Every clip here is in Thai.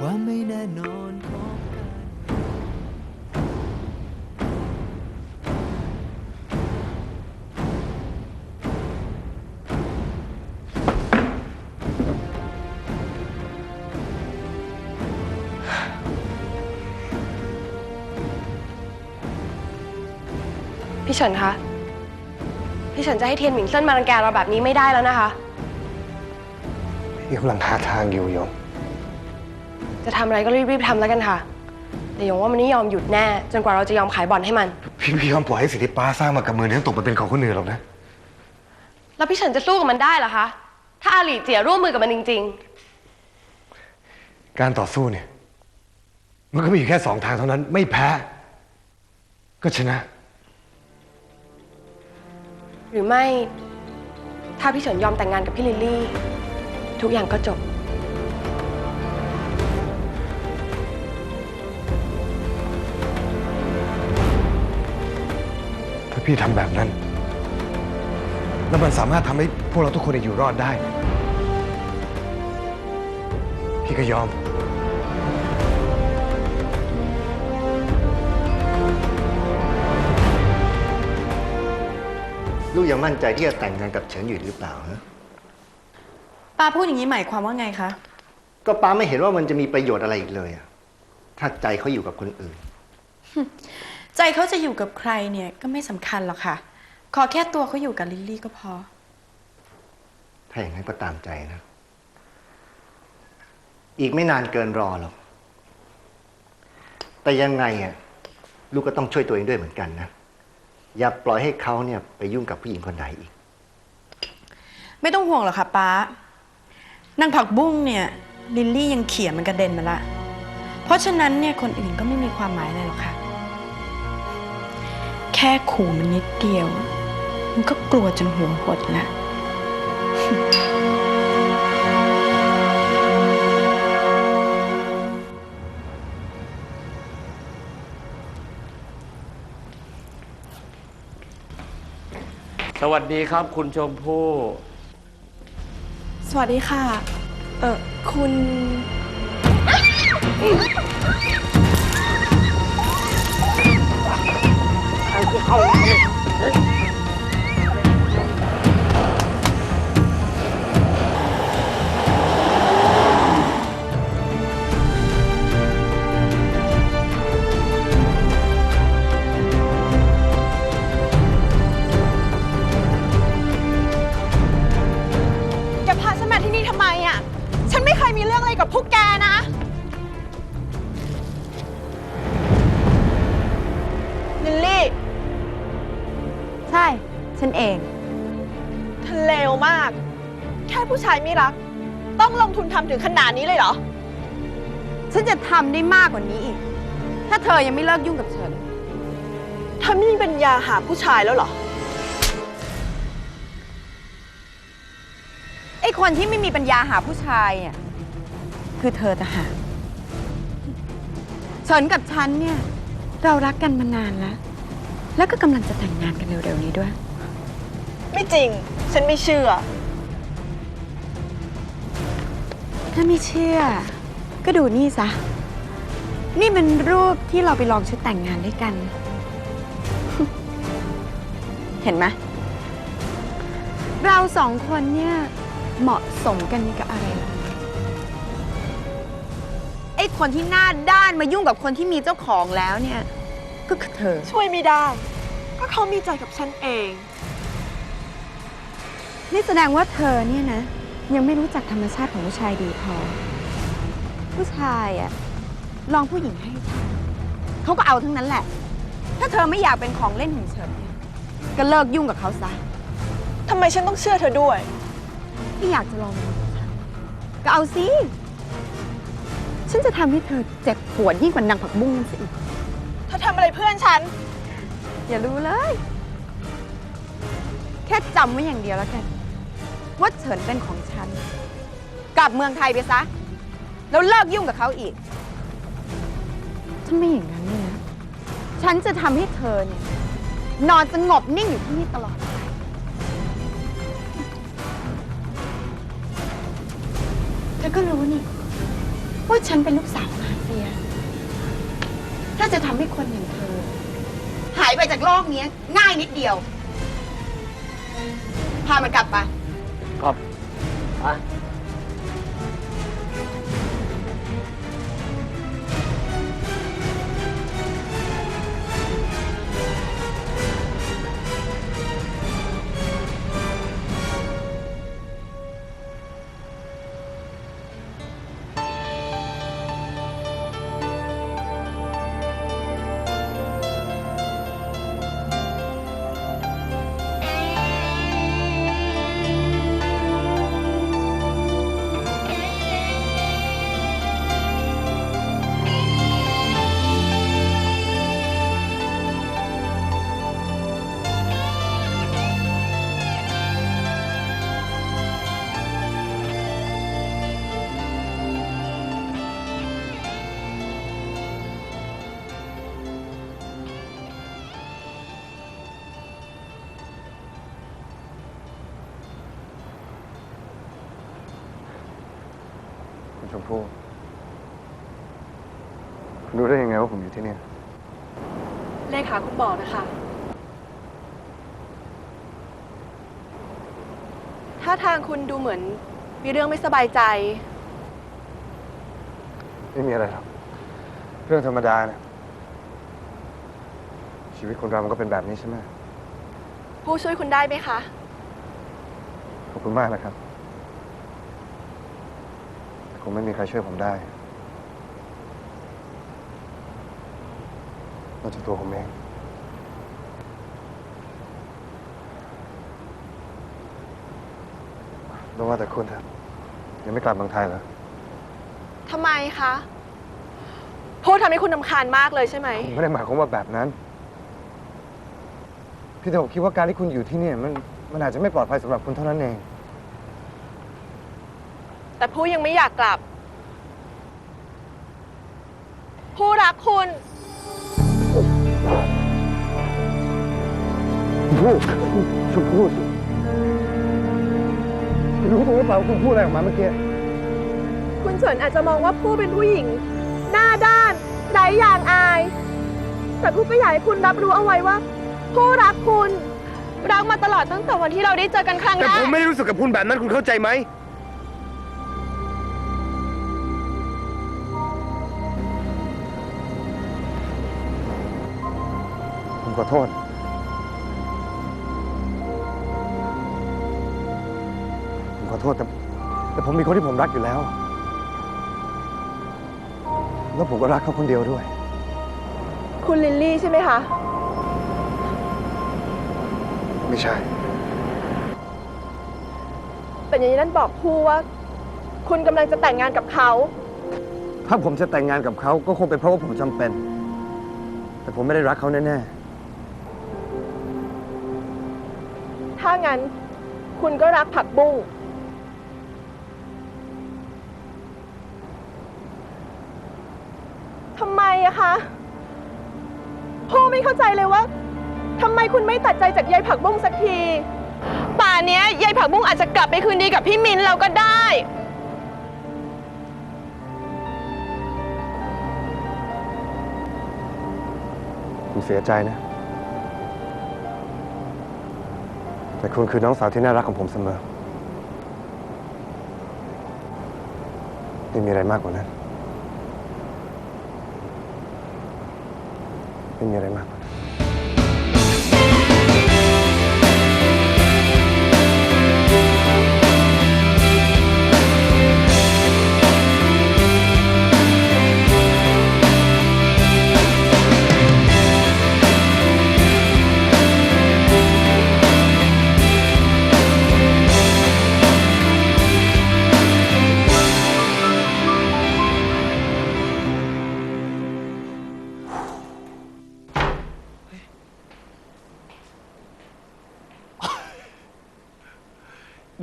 ความไม่แน่นอนของการพี่เฉินคะ พี่เฉินจะให้เทียนหมิงเซินมารังแกเราแบบนี้ไม่ได้แล้วนะคะ พี่กำลังหาทางอยู่ยม จะทำอะไรก็รีบๆทำแล้วกันค่ะ แต่ยงว่ามันไม่ยอมหยุดแน่ จนกว่าเราจะยอมขายบ่อนให้มัน พี่พี่ยอมปล่อยให้สิ่งที่ป้าสร้างมากับมือนี้ตกมาเป็นของคนอื่นหรอกนะ แล้วพี่เฉินจะสู้กับมันได้เหรอคะ ถ้าอาหลีเจียร่วมมือกับมันจริง การต่อสู้เนี่ย มันก็มีอยู่แค่สองทางเท่านั้น ไม่แพ้ ก็ชนะ ๆ หรือไม่ ถ้าพี่เฉินยอมแต่งงานกับพี่ลิลลี่ ทุกอย่างก็จบ พี่ทำแบบนั้น แล้วมันสามารถทำให้พวกเราทุกคนอยู่รอดได้ พี่ก็ยอม ลูกยังมั่นใจที่จะแต่งงานกับเฉินอยู่หรือเปล่าฮะป้าพูดอย่างนี้หมายความว่าไงคะ ก็ป้าไม่เห็นว่ามันจะมีประโยชน์อะไรอีกเลยอะถ้าใจเขาอยู่กับคนอื่น ใจเขาจะอยู่กับใครเนี่ยก็ไม่สำคัญหรอกค่ะ ขอแค่ตัวเขาอยู่กับลิลลี่ก็พอ ถ้าอย่างนั้นก็ตามใจนะ อีกไม่นานเกินรอหรอก แต่ยังไงอะลูกก็ต้องช่วยตัวเองด้วยเหมือนกันนะ อย่าปล่อยให้เขาเนี่ยไปยุ่งกับผู้หญิงคนใดอีก ไม่ต้องห่วงหรอกค่ะป้านางผักบุ้งเนี่ยลิลลี่ยังเขี่ยมันกระเด็นมาละ เพราะฉะนั้นเนี่ยคนอื่นก็ไม่มีความหมายอะไรหรอกค่ะ แค่ขู่มันนิดเดียว มันก็กลัวจนหัวหดละ สวัสดีครับคุณชมพู่สวัสดีค่ะ เออคุณ แเธอเลวมาก แค่ผู้ชายไม่รัก ต้องลงทุนทำถึงขนาดนี้เลยเหรอ ฉันจะทำได้มากกว่านี้อีก ถ้าเธอยังไม่เลิกยุ่งกับฉัน เธอไม่มีปัญญาหาผู้ชายแล้วเหรอ ไอ้คนที่ไม่มีปัญญาหาผู้ชายเนี่ยคือเธอต่างหากฉันกับฉันเนี่ย เรารักกันมานานแล้ว แล้วก็กำลังจะแต่งงานกันเร็วๆนี้ด้วย ไม่จริง ฉันไม่เชื่อ ถ้าไม่เชื่อ ก็ดูนี่ซะ นี่เป็นรูปที่เราไปลองชุดแต่งงานด้วยกัน เห็นไหมเราสองคนเนี่ย เหมาะสมกันกับอะไรล่ะไอ้คนที่หน้าด้านมายุ่งกับคนที่มีเจ้าของแล้วเนี่ย ก็คือเธอ ช่วยไม่ได้ ก็เขามีใจกับฉันเอง นี่แสดงว่าเธอเนี่ยนะ ยังไม่รู้จักธรรมชาติของผู้ชายดีพอ ผู้ชายอะลองผู้หญิงให้ทำเขาก็เอาทั้งนั้นแหละ ถ้าเธอไม่อยากเป็นของเล่นของเฉินเนี่ยก็เลิกยุ่งกับเขาซะทำไมฉันต้องเชื่อเธอด้วย ที่อยากจะลองมันกับฉันก็เอาสิ ฉันจะทำให้เธอเจ็บปวดยิ่งกว่านางผักบุ้งนั่นสิอีกเธอทำอะไรเพื่อนฉัน อย่ารู้เลย แค่จำไว้อย่างเดียวแล้วกัน ว่าเฉินเป็นของฉัน กลับเมืองไทยไปซะ แล้วเลิกยุ่งกับเขาอีก ถ้าไม่อย่างนั้นเนี่ยนะ ฉันจะทำให้เธอเนี่ย นอนสงบนิ่งอยู่ที่นี่ตลอด เธอก็รู้นี่ ว่าฉันเป็นลูกสาวมาเฟีย ถ้าจะทำให้คนอย่างเธอ หายไปจากโลกนี้ง่ายนิดเดียว พามันกลับไป อ่ มพู่คุณรู้ได้ยังไงว่าผมอยู่ที่เนี่ย เลขาคุณบอกนะคะ ถ้าทางคุณดูเหมือนมีเรื่องไม่สบายใจ ไม่มีอะไรหรอก เรื่องธรรมดานะชีวิตคนเรามันก็เป็นแบบนี้ใช่ไหม ผู้ช่วยคุณได้ไหมคะ ขอบคุณมากนะครับแต่ค งไม่มีใครช่วยผมได้นอกจากตัวผมเองไม่ว่าแต่คุณเถอะยังไม่กลับเมืองไทยเหรอทำไมคะพูดทำให้คุณนำคาญมากเลยใช่ไหม ผมไม่ได้หมายความว่าแบบนั้น พี่แต่ผมคิดว่าการที่คุณอยู่ที่เนี่ยมันมันอาจจะไม่ปลอดภัยสำหรับคุณเท่านั้นเอง แต่ผู้ยังไม่อยากกลับ ผู้รักคุณ พูดชมพูดคุณรู้ตัวหรือเปล่าคุณพูดอะไรออกมาเมื่อกี้คุณเฉินอาจจะมองว่าผู้เป็นผู้หญิง หน้าด้านไร้อย่างอาย แต่ผู้ก็อยากให้คุณรับรู้เอาไว้ว่า ผู้รักคุณรักมาตลอดตั้งแต่วันที่เราได้เจอกันครั้งแต่แรผมไม่ได้รู้สึกกับคุณแบบนั้นคุณเข้าใจไหม ขอโทษ ผมขอโทษแต่แต่ผมมีคนที่ผมรักอยู่แล้ว แล้วผมก็รักเขาคนเดียวด้วย คุณลิลลี่ใช่ไหมคะ ไม่ใช่แต่อย่างนี้นั่นบอกผู้ว่า คุณกำลังจะแต่งงานกับเขา ถ้าผมจะแต่งงานกับเขาก็คงเป็นเพราะว่าผมจำเป็น แต่ผมไม่ได้รักเขาแน่ ถ้างั้นคุณก็รักผักบุ้ง ทำไมอะคะ พ่อไม่เข้าใจเลยว่าทำไมคุณไม่ตัดใจจากยายผักบุ้งสักที ป่านเนี้ยยายผักบุ้งอาจจะกลับไปคืนดีกับพี่มินเราก็ได้ๆผมเสียใจนะ แต่คุณคือน้องสาวที่น่ารักของผมเสมอ ไม่มีอะไรมากกว่านั้น ไม่มีอะไรมาก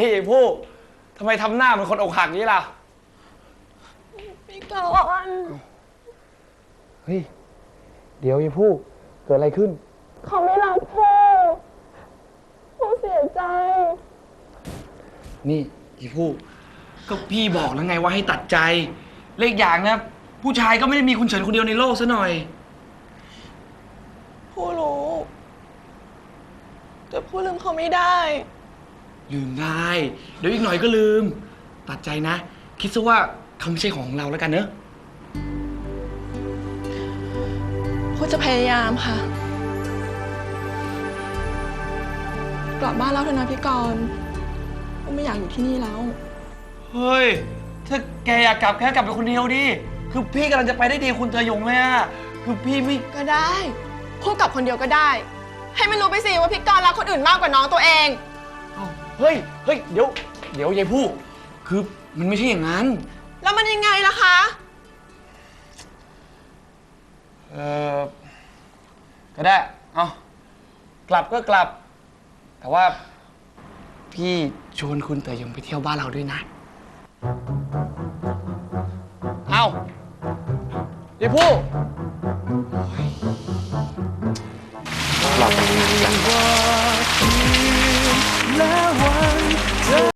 นั้นนี่ไอ้ผู้ทำไมทำหน้าเหมือนคนอกหักนี้ล่ะเฮ้ย เดี๋ยวอย่าพูดเกิดอะไรขึ้น เขาไม่รักพ่อพ่อเสียใจ นี่ไอ้ผู้ ก็พี่บอกแล้วไงว่าให้ตัดใจ เลขอย่างนะ ผู้ชายก็ไม่ได้มีคุณเฉินคนเดียวในโลกซะหน่อย ผู้รู้ แต่ผู้ลืมเขาไม่ได้ ลืมได้ เดี๋ยวอีกหน่อยก็ลืม ตัดใจนะ คิดซะว่าเขาไม่ใช่ของเราแล้วกันเนอะผู้จะพยายามค่ะ กลับบ้านแล้วเถอะนะพี่กรณ์ผู้ไม่อยากอยู่ที่นี่แล้ว เฮ้ย ถ้าแกอยากกลับแค่กลับไปคนเดียวดิ คือพี่กำลังจะไปได้ดีคุณเตยยงเลยอะคือพี่ไม่ ก็ได้ พูดกับคนเดียวก็ได้ ให้มันรู้ไปสิว่าพี่กรณ์รักคนอื่นมากกว่าน้องตัวเอง เอ้าเฮ้ย เฮ้ย เดี๋ยว เดี๋ยวยายผู้ คือมันไม่ใช่อย่างนั้น แล้วมันยังไงล่ะคะ เออก็ได้ เอากลับก็กลับ แต่ว่า พี่ชวนคุณเตยยงไปเที่ยวบ้านเราด้วยนะ เอาเดี๋ยวพูด